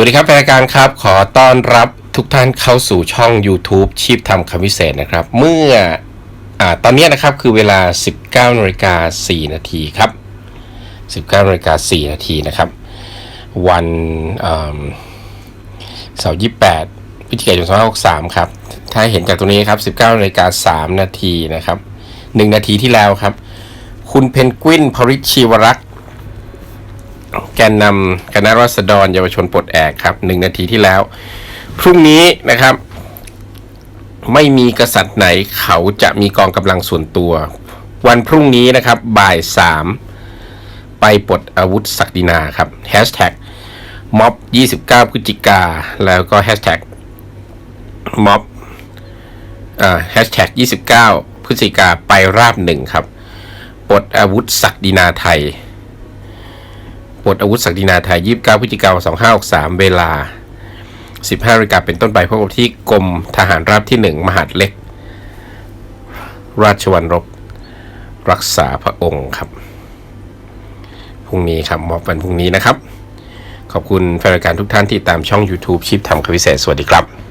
วัสดีครับแฟนรายการครับ ขอต้อนรับทุกท่านเข้าสู่ช่อง YouTube ชีพทำคำวิเศษนะครับ เมื่ออตอนนี้นะครับคือเวลา 19นาฬิกา4นาทีครับ 19นาฬิกา4นาทีนะครับ วันเสาร์28พฤศจิกายน2563 ครับ ถ้าเห็นจากตรงนี้ครับ 19นาฬิกา3นาทีนะครับ 1 นาทีที่แล้วครับ คุณเพนกวินพริชชีวรักษ์ แกนนำคณะรัษฎรเยาวชนปลดแอกครับหนึ่งนาทีที่แล้ว พรุ่งนี้นะครับ ไม่มีกษัตริย์ไหนเขาจะมีกองกำลังส่วนตัว วันพรุ่งนี้นะครับบ่ายสามไปปลดอาวุธศักดินาครับแฮชแท็กม็อบ29พฤศจิกา แล้วก็แฮชแท็กม็อบอ่าแฮชแท็ก29พฤศจิกาไปราบหนึ่งครับปลดอาวุธศักดินาไทย ปลดอาวุธศักดินาไทย 29พฤศจิกายน2563 เวลา 15นาฬิกาเป็นต้นไปพบกับที่กรมทหารราบที่ 1 มหาดเล็ก ราชวัลรบ รักษาพระองค์ครับ พรุ่งนี้ครับมอบวันพรุ่งนี้นะครับ ขอบคุณแฟนรายการทุกท่านที่ตามช่อง YouTube ชิปทำคำพิเศษสวัสดีครับ